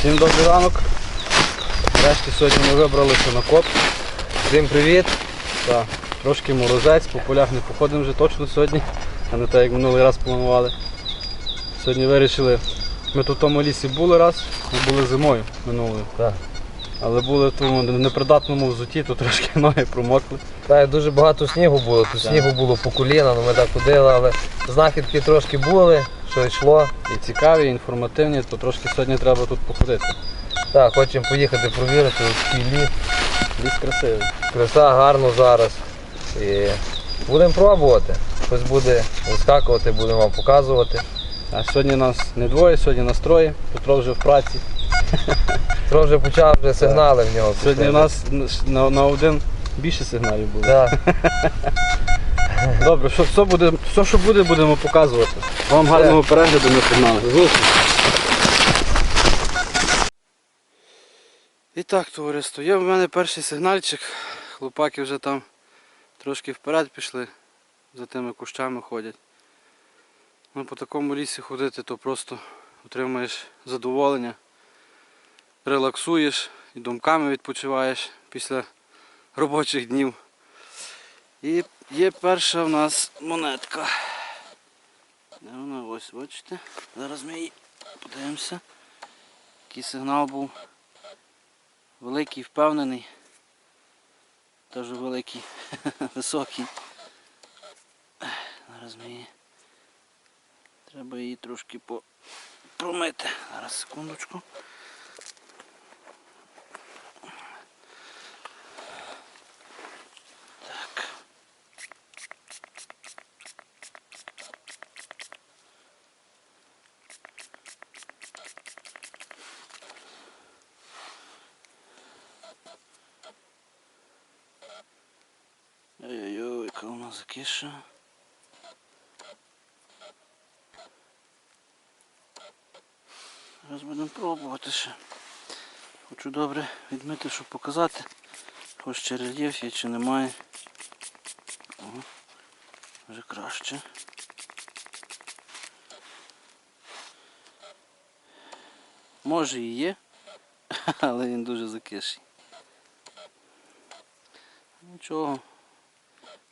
Всім добрий ранок. Нарешті сьогодні ми вибралися на коп. Всім привіт! Так, трошки морозець, по полях не походимо вже точно сьогодні, а не так як минулий раз планували. Сьогодні вирішили, ми тут в тому лісі були раз, ми були зимою минулою. Так. Але були в тому непридатному взуті, то трошки ноги промокли. Так, дуже багато снігу було. Тут Так. снігу було по коліна, ну ми так ходили, але знахідки трошки були, що йшло. І цікаві, і інформативні, то трошки сьогодні треба тут походити. Так, хочемо поїхати провірити ось такий ліс. Ліс красивий. Краса гарно зараз. І будемо пробувати. Хтось буде вискакувати, будемо вам показувати. А сьогодні нас не двоє, сьогодні нас троє. Петро вже в праці. Петро вже почав вже сигнали в нього. Сьогодні у нас на, на один більше сигналів було. Так. Добре, що, все, буде, все, що буде, будемо показувати. Вам гарного перегляду ми погнали. І так, товариство, є в мене перший сигнальчик. Хлопаки вже там трошки вперед пішли, за тими кущами ходять. Ну, по такому лісі ходити, то просто отримаєш задоволення, релаксуєш і думками відпочиваєш після робочих днів. І є перша в нас монетка. Де вона? Ось, бачите? Зараз ми її подивимося. Який сигнал був. Великий, впевнений. Теж великий, високий. Зараз ми її. Треба її трошки по... Зараз секундочку. Так. Ой-ой-ой, вона. Зараз будемо пробувати ще. Хочу добре відмити, щоб показати. Хоч ще рельєф є чи немає. О, вже краще. Може і є, але він дуже закиший. Нічого.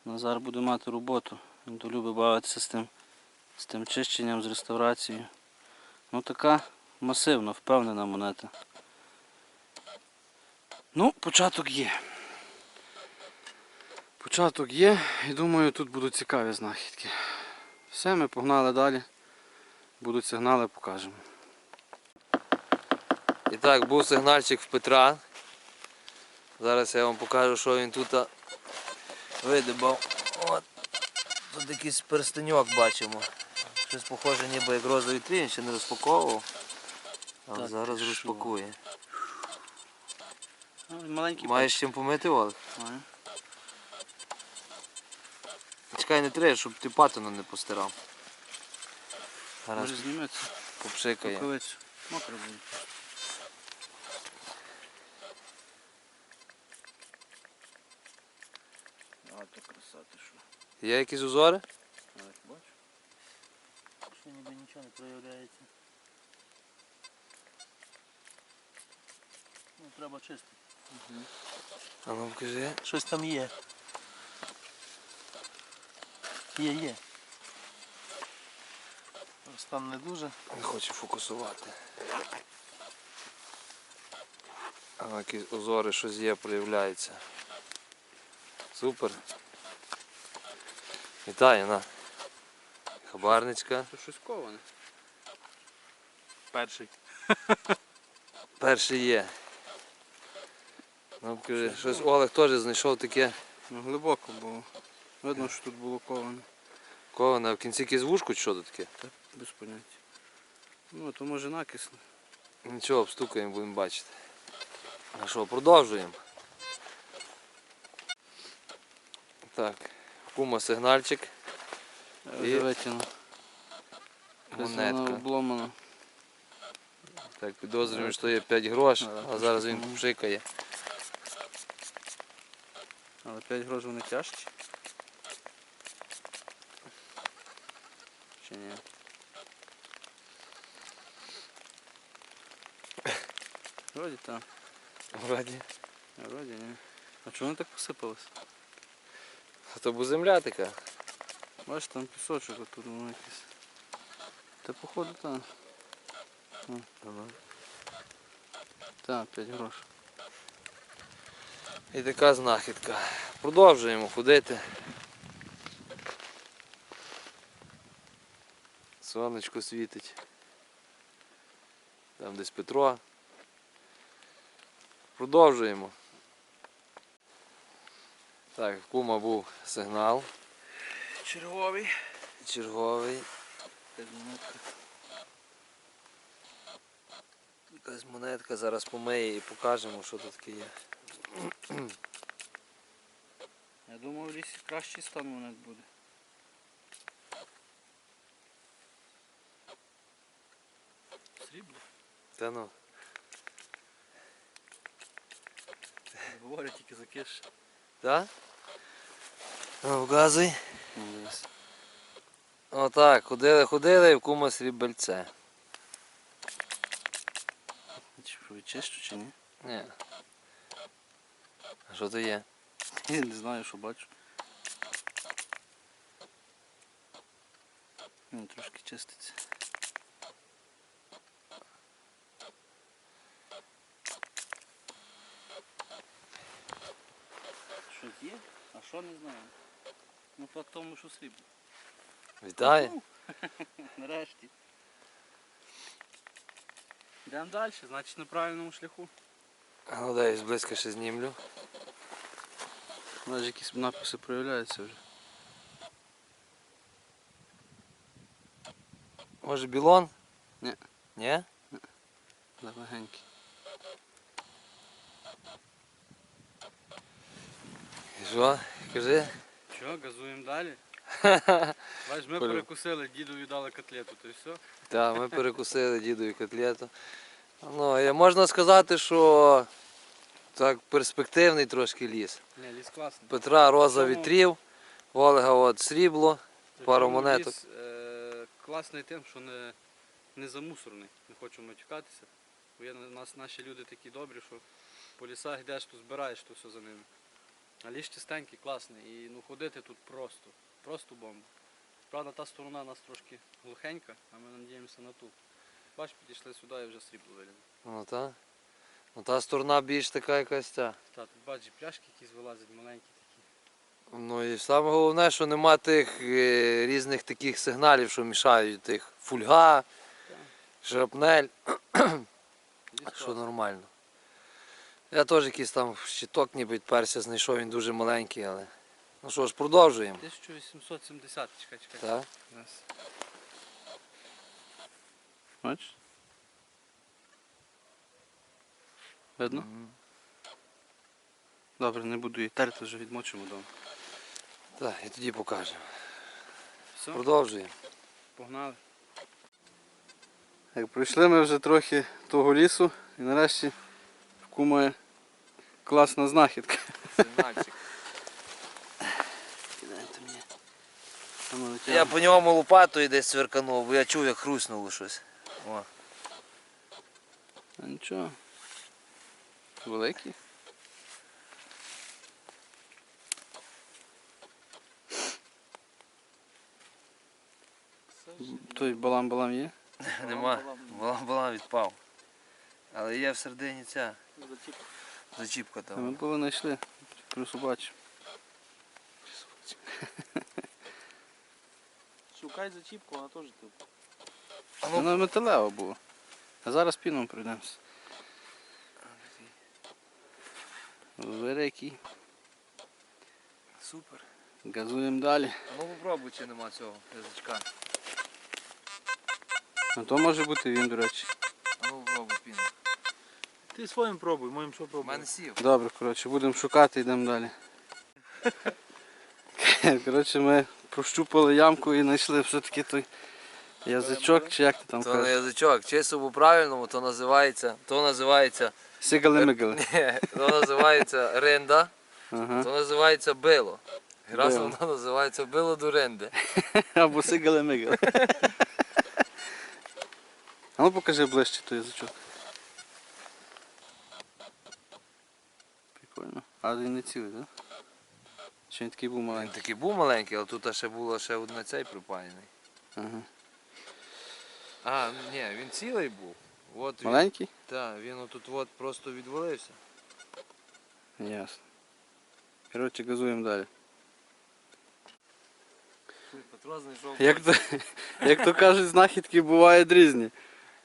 Назар буде мати роботу. Він то любить бавитися з тим, з тим чищенням, з реставрацією. Ну така масивна, впевнена монета. Ну, початок є. Початок є і думаю, тут будуть цікаві знахідки. Все, ми погнали далі. Будуть сигнали, покажемо. І так, був сигнальчик в Петра. Зараз я вам покажу, що він тут видибав. От. Тут якийсь перстеньок бачимо. Щось похоже ніби як розовий трін, ще не розпаковував. Але Так, зараз розпакує. Ну, маленький Маєш чим помити Олег? Маю. Чекай, не треба, щоб ти патину не постирав. Зараз зніметься. попшикає. Мокро буде. А, то що. Є якісь узори? Так, бачиш? Ще ніби нічого не проявляється. Ну, треба чистити. А ну покажи. Щось там є. Є, є. Стан не дуже. Не хоче фокусувати. А якісь узори щось є, проявляється. Супер. Вітаю, на. Хабарничка. Це щось коване. Перший. Перший є. Ну, покажи, щось Олег теж знайшов таке Ну, глибоко було. Видно, що тут було коване. коване, а в кінці якесь вушко чи що тут таке? Без поняття. Ну, то може накисно. Нічого, обстукаємо, будемо бачити. А що, продовжуємо. Так, кума сигнальчик, Я І вона монетка. обломана. Так, підозрюємо, що є 5 грош, а зараз він пшикає. Але 5 грошей не тяжкі. Чи ні? Вроді так. Вроді. Вроді ні. А чого вони так посипалися? То бо земля така. Бачиш, там пісочок отут воно якийсь. Та походу там. Так, 5 грошей. І така знахідка. Продовжуємо ходити. Сонечко світить. Там десь Петро. Продовжуємо. Так, в кума був сигнал. Черговий. Черговий. Якась монетка, зараз помиє і покажемо, що тут таке є. Я думав, в лісі кращий стан монет буде. Срібло. Та ну. Говорять тільки закиш. Так? Ну, Ну, дивись. Отак, ходили, ходили і в кума срібельце. Чи відчищу чи ні? Ні. А що то є? Я не знаю, що бачу. Він трошки чиститься. Щось є? А що не знаю. Ну факт в тому, що срібло. Вітаю. Нарешті. Йдемо далі, значить на правильному шляху. А Ну дай зблизька ще знімлю. Навіть якісь написи проявляються вже. Може білон? Ні. Ні? Легенький. І що? Кажи. Що, газуємо далі? Бачиш, ми перекусили, дідові дали котлету, то й все. Так, ми перекусили дідові котлету. Ну, і можна сказати, що так перспективний трошки ліс. Ні, ліс класний. Петра роза Чому? вітрів, в Олега от срібло. пару Причому монеток. Ліс е, класний тим, що не, не замусорний. Не хочу матюкатися. Бо є у нас наші люди такі добрі, що по лісах йдеш, то збираєш то все за ними. А ліс чистенький, класний. І ну, ходити тут просто. Просто бомба. Правда, та сторона у нас трошки глухенька, а ми надіємося на ту. Бач, підійшли сюди і вже срібло вилізли. Ну та. Ну та сторона більш така якась ця. Та, тут бачиш, пляшки якісь вилазять маленькі такі. Ну і саме головне, що нема тих е, різних таких сигналів, що мішають тих фульга, шрапнель, Ліс що нормально. Я теж якийсь там щиток ніби відперся, знайшов, він дуже маленький, але. Ну що ж, продовжуємо. 1870, чекай, чекай. Так? Раз. Бачиш? Видно? Мгм. Добре, не буду її терти, вже відмочимо вдома. Так, і тоді покажемо. Все, Продовжуємо. погнали. Так, пройшли ми вже трохи того лісу і нарешті в кумає класна знахідка. Сигнальчик. Кидайте мені. Я по ньому лопатою десь сверканув, бо я чув, як хруснуло щось. О. А нічого. Великий. Той балам-балам є? Нема. Була відпав. Але є всередині ця зачіпка Ми там. були знайшли. Плюс бачив. Шукай зачіпку, вона теж тут. А ну, Воно металево було. А зараз піном пройдемося. Великий. Супер. Газуємо далі. Ну попробуй, чи нема цього язичка. А то може бути він, до речі. Ти своїм пробуй, моїм що пробуй. мене сів. Добре, коротше, будемо шукати, йдемо далі. Коротше, ми прощупали ямку і знайшли все-таки той язичок, чи як ти там То не кажеш. язичок, чисто по правильному, то називається, то називається, Сигали-мигали. Ні, то називається ринда, Ага. то називається било. І раз Било. воно називається било до ринди. Або сигали-мигали. А ну покажи ближче той язичок. А він не цілий, так? Чи він такий був Він маленький? такий був маленький, але тут ще було ще один цей припаяний. Ага. А, ні, він цілий був. От він, Маленький? Так, він отут от просто відвалився. Ясно. Коротше, газуємо далі. Петро знайшов. Як то, як то кажуть, знахідки бувають різні.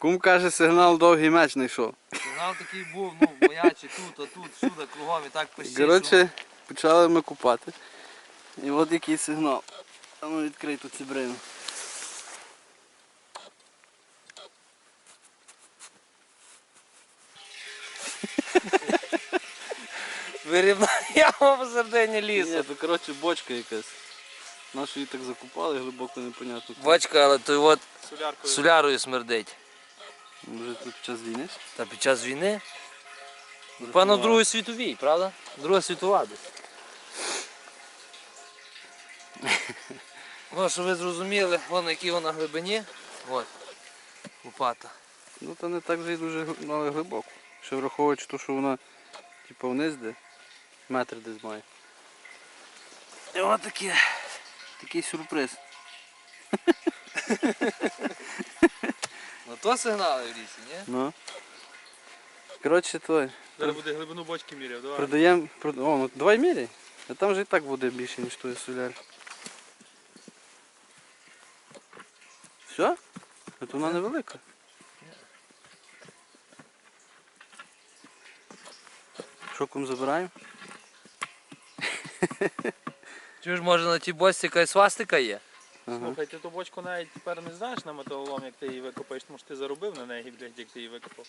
Кум каже, сигнал довгий меч знайшов. Сигнал такий був, ну, боячий тут, а тут, всюди, кругом і так пищить. Коротше, почали ми купати. І от який сигнал. А ну відкрий тут цибрину. Вирівна яма посередині лісу. Ні, то коротше бочка якась. Нашу її так закупали, глибоко непонятно. Бачка, але той от Соляркою. солярою смердить. Може тут під час війни? Та під час війни. Певно, в Другій світовій, правда? Друга світова десь. Ну, щоб ви зрозуміли, вон на вона глибині. От. Лопата. Ну то не так вже й дуже гл- але глибоко. Ще враховуючи те, що вона типу вниз де, метр десь має. І от таке. Такий сюрприз. Ну то сигнали в лісі, ні? Ну. Коротше, той. Зараз буде глибину бочки міряв, давай. Продаємо. Прод... О, ну давай міряй. А там вже і так буде більше, ніж той соляр. Все? От вона невелика. Що кум забираємо? Чуєш, може на тій бочці якась свастика є? Слухай, ти ту бочку навіть тепер не знаєш на металолом, як ти її викопаєш, тому що ти заробив на неї, блядь, як ти її викопав.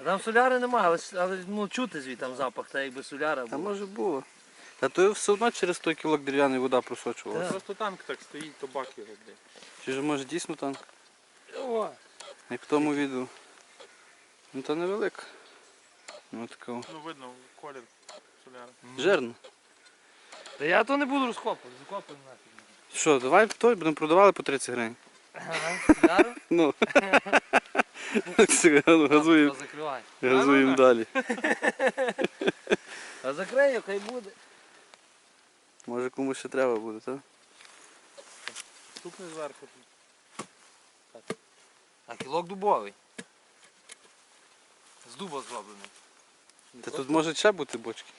А там соляри немає, але, але ну, чути звідти там запах, та якби соляра Та була. може було. Та то все одно через той кілок дерев'яної вода просочувалася. Просто танк так стоїть, то бак його, блядь. Чи ж може дійсно танк? О, Як в тому відео. Ну то невелика. Ну такого. Ну видно, колір соляри. Жирно. Та я то не буду розкопувати, закопую нафіг. Що, давай той будемо продавали по 30 гривень. Ага? Ну. Газуємо, Закривай. газуємо далі. А закрию, хай буде. Може комусь ще треба буде, так? Стукни зверху. А кілок дубовий. З дуба зроблений. Та тут може ще бути бочки.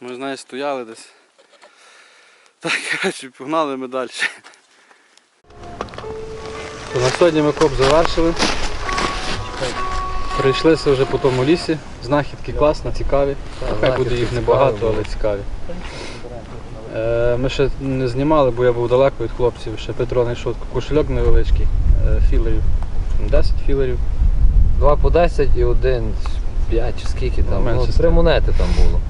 Ми, знаєш, стояли десь. Так, коротше, погнали ми далі. На сьогодні ми коп завершили. Прийшлися вже по тому лісі. Знахідки класні, цікаві. Хай буде їх небагато, але цікаві. Е, Ми ще не знімали, бо я був далеко від хлопців. Ще Петро знайшов кошельок невеличкий, е, філерів. 10 філерів. Два по 10 і один 5 чи скільки там. Ну, три монети там було.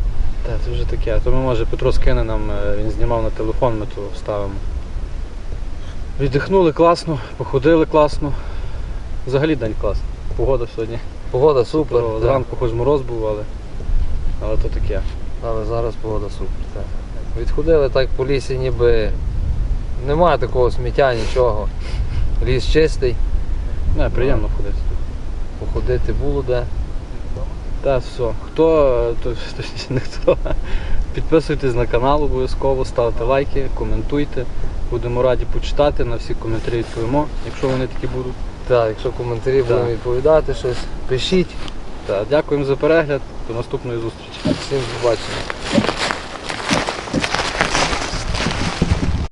Так, це вже таке. То ми може Петро скине нам, е, він знімав на телефон, ми то вставимо. Віддихнули класно, походили класно. Взагалі день класний. Погода сьогодні. Погода супер. Так. Зранку хоч мороз був, але, але то таке. Але зараз погода супер. Так. Відходили так по лісі, ніби немає такого сміття, нічого. Ліс чистий, Не, приємно ходити. походити було де. Так, все. Хто, то, точніше не хто. Підписуйтесь на канал обов'язково, ставте лайки, коментуйте. Будемо раді почитати, на всі коментарі відповімо, якщо вони такі будуть. Так, якщо коментарі будемо відповідати щось, пишіть. Так, дякуємо за перегляд. До наступної зустрічі. Всім побачення.